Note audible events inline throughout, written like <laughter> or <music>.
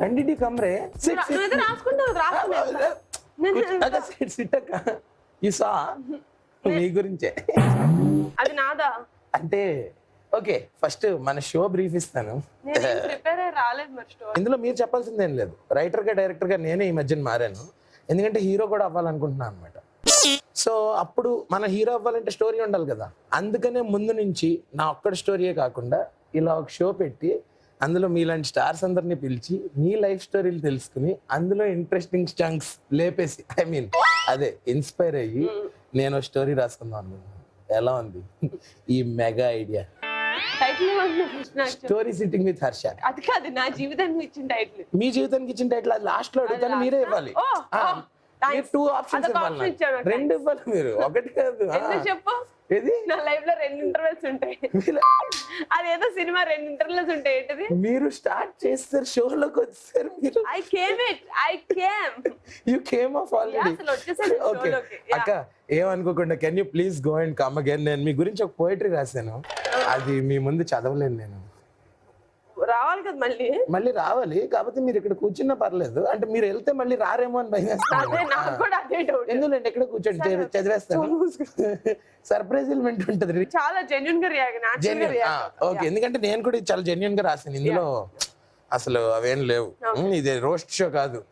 When the come రే sit నువ్వైతే రాసుకుంటావు రాసుకున్నా నేను- సిట్ సిట్ అక్క ఈ సా మీ గురించే. అది నాదా? అంటే ఓకే ఫస్ట్ మన షో బ్రీఫ్ ఇస్తాను. ఇందులో మీరు చెప్పాల్సిందేం లేదు. రైటర్గా డైరెక్టర్గా నేనే ఈ మధ్యన మారాను. ఎందుకంటే హీరో కూడా అవ్వాలనుకుంటున్నాను అనమాట సో అప్పుడు మన హీరో అవ్వాలంటే స్టోరీ ఉండాలి కదా. అందుకనే ముందు నుంచి నా ఒక్కడి స్టోరీయే కాకుండా ఇలా ఒక షో పెట్టి అందులో మీలాంటి స్టార్స్ అందరినీ పిలిచి మీ లైఫ్ స్టోరీలు తెలుసుకుని అందులో ఇంట్రెస్టింగ్ స్టంగ్స్ లేపేసి ఐ మీన్ అదే ఇన్స్పైర్ అయ్యి నేను స్టోరీ రాసుకుందాం అనుకుంటున్నాను. ఎలా ఉంది? ఈ mega idea. Story sitting with Harsha అది కాదు నా జీవితానికి ఇచ్చిన టైటిల్ మీ జీవితానికి ఇచ్చిన టైటిల్ అది లాస్ట్లో అడుగుతాను మీరే ఇవ్వాలి. టూ ఆప్షన్స్ ఇవ్వాలి. రెండు ఇవ్వాలి మీరు ఒకటి కాదు. చెప్పు? ఏది? నా లైఫ్లో రెండు ఇంటర్వెల్స్ ఉంటాయి. మీరు- అదేదో సినిమా రెండు ఇంటర్వెల్స్ ఉంటాయి ఏంటిది? మీరు స్టార్ట్ చేస్తారు షోలోకి వచ్చారు మీరు. I came it I came you came off already అసలు వచ్చేసాను ఓకే. అక్క ఏమనుకోకుండా can you please go and come again నేను మీ గురించి ఒక పోయిటరీ రాశాను. అది మీ ముందు చదవలేను నేను. రావాలి కదా మళ్ళీ. మళ్ళీ రావాలి. కాకపోతే మీరు ఇక్కడ కూర్చున్నా పర్లేదు. అంటే మీరు వెళ్తే మళ్ళీ రారేమో అని భయం అదే నాకు కూడా అదే డౌట్ ఎందుకంటే ఎక్కడ కూర్చొని చదివే- చదివేస్తాను. సర్ప్రైజ్ ఎలిమెంట్ ఉంటుంది చాలా జెన్యున్గా ఓకే. ఎందుకంటే నేను కూడా చాలా జెన్యున్గా రాసాను ఇందులో అసలు అవేం లేవు. ఇది రోస్ట్ షో కాదు.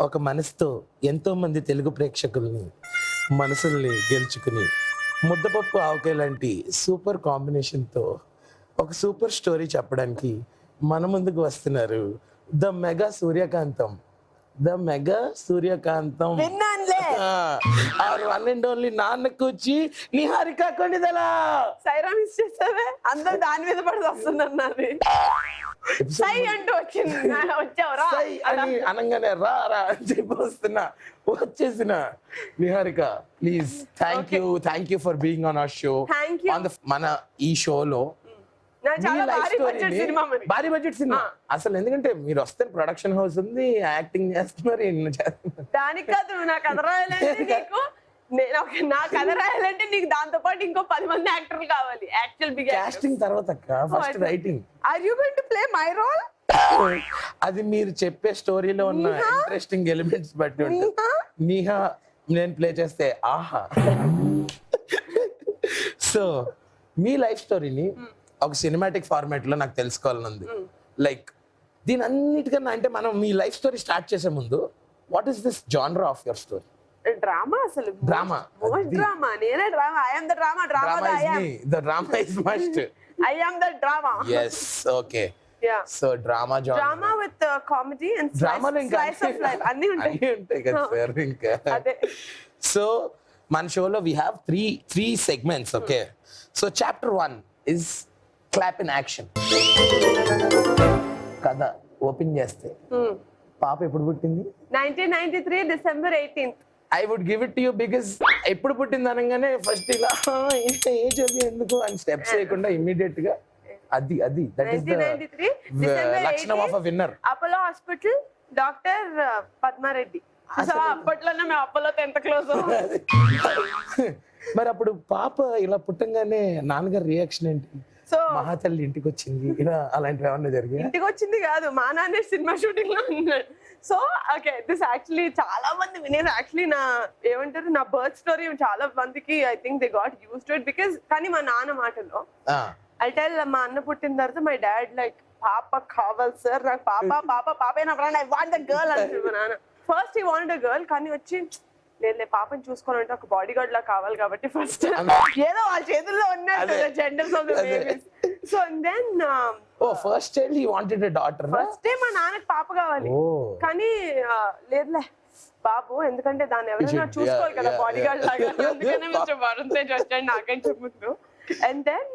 ఒక మనసుతో ఎంతో మంది తెలుగు ప్రేక్షకుల్ని మనసుల్ని గెలుచుకుని ముద్దపప్పు ఆవకాయ లాంటి సూపర్ కాంబినేషన్తో ఒక సూపర్ స్టోరీ చెప్పడానికి మన ముందుకు వస్తున్నారు the mega Suryakantham. The mega Suryakantham. Our one and only నాన్న కూర్చి నిహారిక కొనిదలా సైరా మిస్ చేసావే అందరు దాని మీద పడి వస్తున్నారు సై అంటూ వచ్చింది. వచ్చావురా అని అనగానే రా రా అని చెప్పి వస్తున్నా. వచ్చేసిన Niharika please thank you thank you for being on our show మన ఈ షోలో భారీ బడ్జెట్ సినిమా మరి. భారీ బడ్జెట్ సినిమా. అసలు ఎందుకంటే మీరు వస్తే ప్రొడక్షన్ హౌస్ ఉంది యాక్టింగ్ చేస్తున్నారు. దానికి కాదు నీకు. నేను ఒక నా కథ రాయాలంటే నీకు దాంతో పాటు ఇంకో పది మంది యాక్టర్లు కావాలి. యాక్చువల్ బిగ్ కాస్టింగ్ తర్వాత first writing are you going to play my role అది మీరు చెప్పే స్టోరీలో ఉన్న ఇంట్రెస్టింగ్ ఎలిమెంట్స్ బట్టి ఉంటుంది. నీహా? నేను ప్లే చేస్తే ఆహా. సో మీ లైఫ్ స్టోరీని ఒక సినిమాటిక్ ఫార్మాట్లో నాకు తెలుసుకోవాలని ఉంది. లైక్ దీని అన్నిటికన్నా అంటే మనం మీ లైఫ్ స్టోరీ స్టార్ట్ చేసే ముందు what is this genre of your story drama అసలు. మోస్ట్ డ్రామా నేనే drama I am the drama drama drama I am the drama is must I am the drama yes okay so drama genre drama with comedy and డ్రామాలో ఇంకా slice of life అన్ని ఉంటాయి. ఉంటాయి కదా <laughs> sir ఇంకా అదే. So మన షోలో we have three three segments okay so chapter one is clap in action కథ ఓపెన్ చేస్తే పాప ఎప్పుడు పుట్టింది? Nineteen ninety three December eighteenth I would give it you because ఎప్పుడు పుట్టింది అనగానే ఫస్ట్ ఇలా ఏజ్ అది ఎందుకు? అని స్టెప్స్ చేయకుండా ఇమ్మీడియట్గా అది అది దట్ ఈస్ లక్షణం of a winner Apollo hospital doctor Padma Reddy so అప్పట్లోనే మేము అపోలోతో ఎంత క్లోజ్ మరి అప్పుడు పాప ఇలా పుట్టంగానే నాన్నగారి రియాక్షన్ ఏంటి? సో మహాతల్లి ఇంటికి వచ్చింది అలాంటివి ఏమన్నా జరిగాయి? ఇంటికి వచ్చింది కాదు. మా నాన్న సినిమా షూటింగ్లో ఉన్నాడు. సో ఓకే దిస్ యాక్చువల్లీ చాలా మంది నేను యాక్చువల్లీ నా ఏమంటారు? నా బర్త్ స్టోరీ చాలా మందికి I think they got use to it because కానీ మా నాన్న మాటలో ఐ టెల్ మా అన్న పుట్టిన తర్వాత మై డాడ్ లైక్ పాప కావాలి సార్ నాకు పాప పాప పాపే నా ప్రాణం ఐ వాంట్ ద గర్ల్ అంటాడు మా నాన్న. ఫస్ట్ ఈ వాంట్ గర్ల్ కానీ వచ్చి లేదు పాపని చూసుకోవాలంటే ఒక బాడీ గార్డ్ లా కావాలి కాబట్టి ఫస్ట్ ఏదో వాళ్ళ చేతుల్లో ఉన్నట్టు. Genders of the. Babies so then oh first child he wanted a daughter first day మా నాన్నకి పాప కావాలి. ఓ కానీ లేదులే. బాబు ఎందుకంటే దాన్ని ఎవరైనా చూసుకోవాలి కదా బాడీ గార్డ్. లాగా. <laughs> అందుకనే మిస్టర్ వరుణ్ తేజ్ వచ్చాడు నాకేం చెప్పుతూ అండ్ దెన్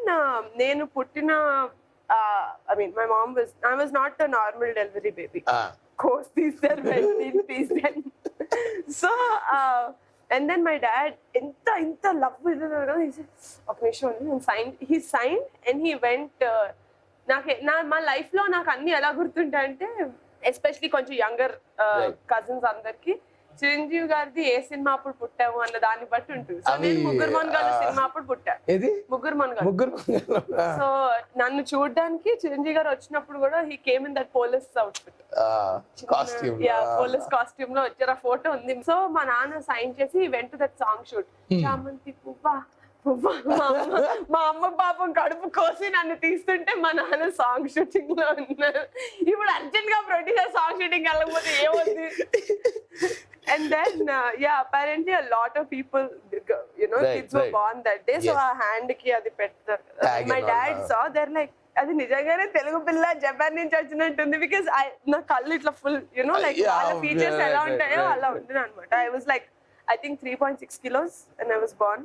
నేను పుట్టిన I mean my mom was I was not a normal delivery baby course తీస్తారు తీస్తారు so and then my dad ఎంత ఇంత లవ్ ఇదన్నారు కదా he said, ఒక నిమిషం నేను sign he sign and he went నాకు నా మా లైఫ్లో నాకు అన్ని ఎలా గుర్తుంటాయంటే ఎస్పెషలీ కొంచెం యంగర్. కజిన్స్ అందరికి చిరంజీవి గారిది ఏ సినిమా అప్పుడు పుట్టాము అన్న దాన్ని బట్టి ఉంటుంది. సో నేను ముగ్గురు మనగాళ్ళు సినిమా అప్పుడు పుట్టా. ఏది? ముగ్గురు మనగాళ్ళు ముగ్గురు సో నన్ను చూడడానికి చిరంజీవి గారు వచ్చినప్పుడు కూడా he came in that police outfit costume yeah police కాస్ట్యూమ్లో వచ్చారు. ఆ ఫోటో ఉంది. సో మా నాన్న సైన్ చేసి వెంట దట్ సాంగ్ షూట్ చామంతి పువ్వా మా అమ్మ మా అమ్మ పాపం కడుపు కోసి నన్ను తీస్తుంటే మా నాన్న సాంగ్ షూటింగ్లో ఉన్నారు ఇప్పుడు అర్జెంట్గా ప్రొడ్యూసర్ సాంగ్ షూటింగ్ వెళ్ళకపోతే ఏమవుతుంది and then yeah apparently lot of people you know Right, kids were. Born that day so. ఆ హ్యాండ్కి అది పెడతారు my dad. Saw there like అది నిజంగానే తెలుగు పిల్ల జపాన్ నుంచి వచ్చినట్టుంది బికాస్ ఐ నా కళ్ళు ఇట్లా ఫుల్ యునో లైక్ వాళ్ళ ఫీచర్స్ ఎలా ఉంటాయో అలా. ఉంటుంది అనమాట I was like I think three point six kilos and I was born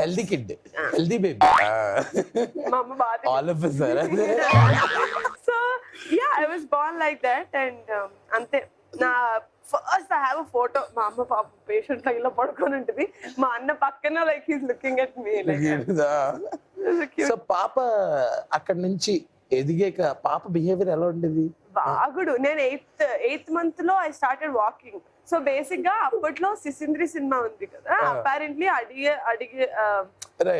healthy kid healthy baby మా అమ్మ బాగా all of sir so yeah I was born like that and అంతే. నా first I have a photo మా అమ్మ పాప patient ఇలా పడుకొని ఉంటుంది. మా అన్న పక్కన like he's looking at me like so పాప అక్కడ నుంచి ఎదిగాక పాప బిహేవియర్ ఎలా ఉండేది? బాగుడు. నేను ఎయిత్ ఎయిత్ మంత్లో ఐ స్టార్టెడ్ వాకింగ్ సో బేసిక్గా అప్పట్లో సిసింద్రి సినిమా ఉంది కదా. అపారెంట్లీ అడిగే అడిగే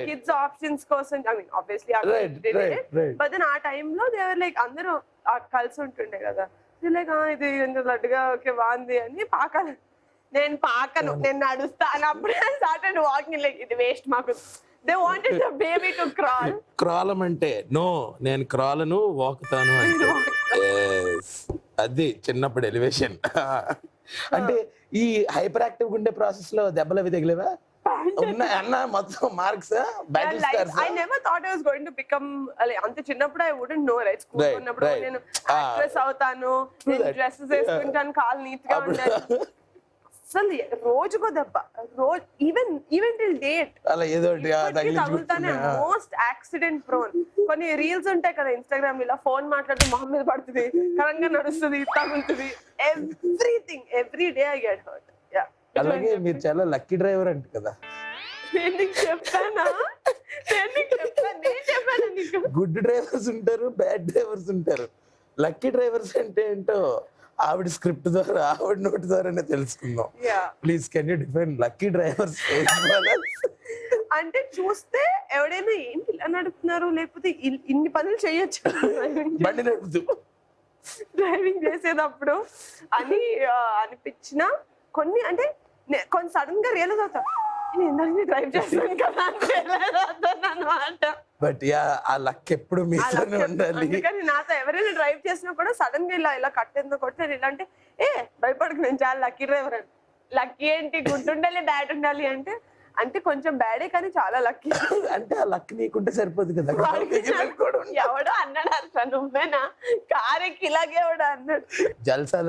కిడ్స్ ఆప్షన్స్ కోసం I mean obviously. But then ఆ టైంలో దేవర్ లైక్ అందరూ ఆ కలిసి ఉంటుండే కదా. లైక్ ఇది లడ్డుగా ఓకే బాగుంది అని పాకాలి. నేను పాకను నేను నడుస్తా అని అప్పుడే స్టార్టెడ్ వాకింగ్ లైక్ ఇది వేస్ట్ మాకు. They wanted the baby to crawl క్రాలం అంటే నో నేను క్రాలను వాకుతాను అంటే. <laughs> Yes. అది చిన్నప్పుడు ఎలివేషన్ <laughs> అంటే ఈ హైపర్ యాక్టివ్ ఉండే ప్రాసెస్లో దెబ్బలు అవి తగిలేవా అన్న మొత్తం marks battle stars I never thought I was going to become అంత చిన్నప్పుడు I wouldn't know right school ఉన్నప్పుడు. నేను. యాక్ట్రెస్ అవుతాను నేను. డ్రెస్సెస్ వేసుకుంటాను కాలు నీట్గా ఉండాలి అసలు రోజుకో దెబ్బ. రోజు ఈవెన్ ఈవెన్ టిల్ డేట్ అలా ఏదో తగులుతానే. మోస్ట్ యాక్సిడెంట్ ప్రోన్ కొన్ని రీల్స్ ఉంటాయి కదా ఇన్స్టాగ్రామ్ ఇలా ఫోన్ మాట్లాడితే మొహం మీద పడుతుంది కరంగా నడుస్తుంది తగులుతుంది. Everything every day I get hurt yeah అలాగే మీరు చాలా లక్కీ డ్రైవర్ అంట కదా. నేను చెప్పానా గుడ్ డ్రైవర్స్ ఉంటారు బ్యాడ్ డ్రైవర్స్ ఉంటారు. లక్కీ డ్రైవర్స్ అంటే ఏంటో? ఆవిడ స్క్రిప్ట్ ద్వారా ఆవిడ నోటి ద్వారానే తెలుసుకుందాం. Please can you define lucky drivers అంటే చూస్తే ఎవడైనా ఏంటి ఇలా నడుపుతున్నారు? లేకపోతే ఇన్ని పనులు చేయొచ్చు బండి నడుపుతూ. డ్రైవింగ్ చేసేటప్పుడు అని అనిపించిన కొన్ని అంటే కొన్ని సడన్గా రియలైజ్ అవుతా నేను ఇందాక డ్రైవ్ చేస్తాను కదా అని అవుతాను అనమాట బట్ యా ఆ లక్ ఎప్పుడు మీతోనే ఉండాలి. అందుకని నాతో ఎవరైనా డ్రైవ్ చేసినా కూడా సడన్గా ఇలా ఇలా కట్టేందుకు కొట్టి నేను ఇలా అంటే ఏ భయపడకు నేను చాలా లక్కీ డ్రైవర్ అని. లక్కీ ఏంటి? గుడ్ ఉండాలి బ్యాడ్ ఉండాలి అంటే అంటే కొంచెం బ్యాడే కానీ చాలా లక్కీ అంటే ఆ లక్ నీకుంటే సరిపోదు కదా. ఎవడో అన్నాడు అట్లా నువ్వేనా? కారెక్కి ఇలాగే ఎవడో అన్నాడు. జల్సాల